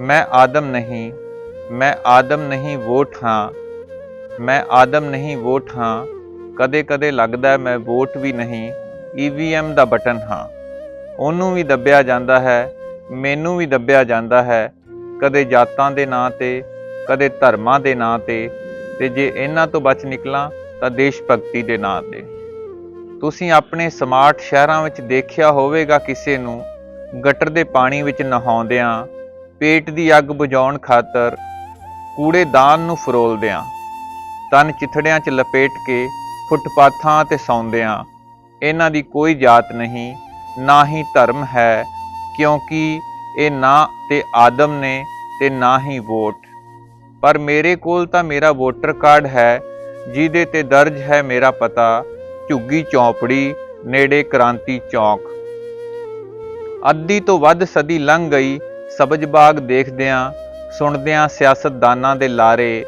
ਮੈਂ ਆਦਮ ਨਹੀਂ, ਮੈਂ ਆਦਮ ਨਹੀਂ ਵੋਟ ਹਾਂ, ਮੈਂ ਆਦਮ ਨਹੀਂ ਵੋਟ ਹਾਂ, ਕਦੇ ਕਦੇ ਲੱਗਦਾ ਮੈਂ ਵੋਟ ਵੀ ਨਹੀਂ ਈਵੀਐਮ ਦਾ ਬਟਨ ਹਾਂ। ਉਹਨੂੰ ਵੀ ਦੱਬਿਆ ਜਾਂਦਾ ਹੈ, ਮੈਨੂੰ ਵੀ ਦੱਬਿਆ ਜਾਂਦਾ ਹੈ, ਕਦੇ ਜਾਤਾਂ ਦੇ ਨਾਂ ਤੇ, ਕਦੇ ਧਰਮਾਂ ਦੇ ਨਾਂ ਤੇ ਤੇ ਜੇ ਇਹਨਾਂ ਤੋਂ ਬਚ ਨਿਕਲਾਂ ਤਾਂ ਦੇਸ਼ ਭਗਤੀ ਦੇ ਨਾਂ ਤੇ। ਤੁਸੀਂ ਆਪਣੇ ਸਮਾਰਟ ਸ਼ਹਿਰਾਂ ਵਿੱਚ ਦੇਖਿਆ ਹੋਵੇਗਾ ਕਿਸੇ ਨੂੰ, ਗਟਰ ਦੇ ਪਾਣੀ ਵਿੱਚ ਨਹਾਉਂਦਿਆਂ ਪੇਟ ਦੀ ਅੱਗ ਬੁਝਾਉਣ ਖਾਤਰ ਕੂੜੇਦਾਨ ਨੂੰ ਫਰੋਲਦਿਆਂ, ਤਨ ਚਿਥੜਿਆਂ 'ਚ ਲਪੇਟ ਕੇ ਫੁੱਟਪਾਥਾਂ ਤੇ ਸੌਂਦਿਆਂ, ਇਹਨਾਂ ਦੀ ਕੋਈ ਜਾਤ ਨਹੀਂ, ਨਾ ਹੀ ਧਰਮ ਹੈ, ਕਿਉਂਕਿ ਇਹ ਨਾ ਤੇ ਆਦਮ ਨੇ ਤੇ ਨਾ ਹੀ ਵੋਟ। ਪਰ ਮੇਰੇ ਕੋਲ ਤਾਂ ਮੇਰਾ ਵੋਟਰ ਕਾਰਡ ਹੈ, ਜਿਹਦੇ ਤੇ ਦਰਜ ਹੈ ਮੇਰਾ ਪਤਾ, ਝੁੱਗੀ ਚੌਂਪੜੀ, ਨੇੜੇ ਕ੍ਰਾਂਤੀ ਚੌਕ। ਅੱਧੀ ਤੋਂ ਵੱਧ ਸਦੀ ਲੰਘ ਗਈ ਸਬਜ ਬਾਗ ਦੇਖਦਿਆਂ, ਸੁਣਦਿਆਂ ਸਿਆਸਤਦਾਨਾਂ ਦੇ ਲਾਰੇ,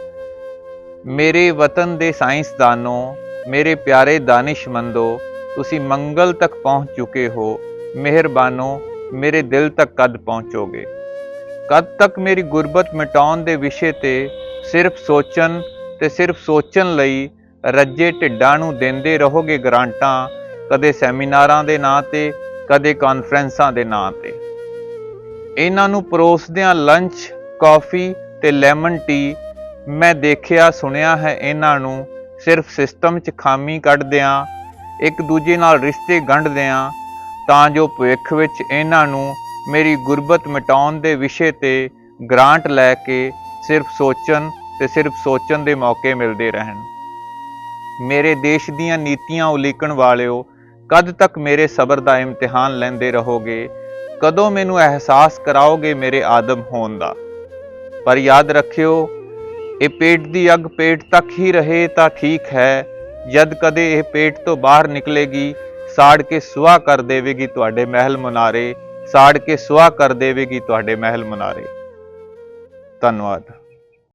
ਮੇਰੇ ਵਤਨ ਦੇ ਸਾਇੰਸਦਾਨੋ, ਮੇਰੇ ਪਿਆਰੇ ਦਾਨਿਸ਼ਮੰਦੋ, ਤੁਸੀਂ ਮੰਗਲ ਤੱਕ ਪਹੁੰਚ ਚੁੱਕੇ ਹੋ, ਮਿਹਰਬਾਨੋ, ਮੇਰੇ ਦਿਲ ਤੱਕ ਕਦ ਪਹੁੰਚੋਗੇ? ਕਦ ਤੱਕ ਮੇਰੀ ਗੁਰਬਤ ਮਿਟਾਉਣ ਦੇ ਵਿਸ਼ੇ ਤੇ ਸਿਰਫ ਸੋਚਣ ਤੇ ਸਿਰਫ ਸੋਚਣ ਲਈ ਰੱਜੇ ਢਿੱਡਾਂ ਨੂੰ ਦਿੰਦੇ ਰਹੋਗੇ ਗਰਾਂਟਾਂ, ਕਦੇ ਸੈਮੀਨਾਰਾਂ ਦੇ ਨਾਂ ਤੇ, ਕਦੇ ਕਾਨਫਰੰਸਾਂ ਦੇ ਨਾਂ ਤੇ? ਇਹਨਾਂ ਨੂੰ ਪਰੋਸਦਿਆਂ ਲੰਚ ਕਾਫੀ ਤੇ ਲੈਮਨ ਟੀ ਮੈਂ ਦੇਖਿਆ, ਸੁਣਿਆ ਹੈ ਇਹਨਾਂ ਨੂੰ ਸਿਰਫ ਸਿਸਟਮ 'ਚ ਖਾਮੀ ਕੱਢਦਿਆਂ, ਇੱਕ ਦੂਜੇ ਨਾਲ ਰਿਸ਼ਤੇ ਗੰਢਦਿਆਂ, ਤਾਂ ਜੋ ਭਵਿੱਖ ਵਿੱਚ ਇਹਨਾਂ ਨੂੰ ਮੇਰੀ ਗੁਰਬਤ ਮਿਟਾਉਣ ਦੇ ਵਿਸ਼ੇ ਤੇ ਗ੍ਰਾਂਟ ਲੈ ਕੇ ਸਿਰਫ ਸੋਚਣ ਤੇ ਸਿਰਫ ਸੋਚਣ ਦੇ ਮੌਕੇ ਮਿਲਦੇ ਰਹਿਣ। ਮੇਰੇ ਦੇਸ਼ ਦੀਆਂ ਨੀਤੀਆਂ ਉਲੀਕਣ ਵਾਲਿਓ, ਕਦ ਤੱਕ ਮੇਰੇ ਸਬਰ ਦਾ ਇਮਤਿਹਾਨ ਲੈਂਦੇ ਰਹੋਗੇ? ਕਦੋਂ ਮੈਨੂੰ ਅਹਿਸਾਸ ਕਰਾਓਗੇ ਮੇਰੇ ਆਦਮ ਹੋਣ ਦਾ? ਪਰ ਯਾਦ ਰੱਖਿਓ, ਇਹ ਪੇਟ ਦੀ ਅੱਗ ਪੇਟ ਤੱਕ ਹੀ ਰਹੇ ਤਾਂ ਠੀਕ ਹੈ। ਜਦ ਕਦੇ ਇਹ ਪੇਟ ਤੋਂ ਬਾਹਰ ਨਿਕਲੇਗੀ, ਸਾੜ ਕੇ ਸੁਆਹ ਕਰ ਦੇਵੇਗੀ ਤੁਹਾਡੇ ਮਹਿਲ ਮੁਨਾਰੇ, ਸਾੜ ਕੇ ਸੁਆਹ ਕਰ ਦੇਵੇਗੀ ਤੁਹਾਡੇ ਮਹਿਲ ਮੁਨਾਰੇ। ਧੰਨਵਾਦ।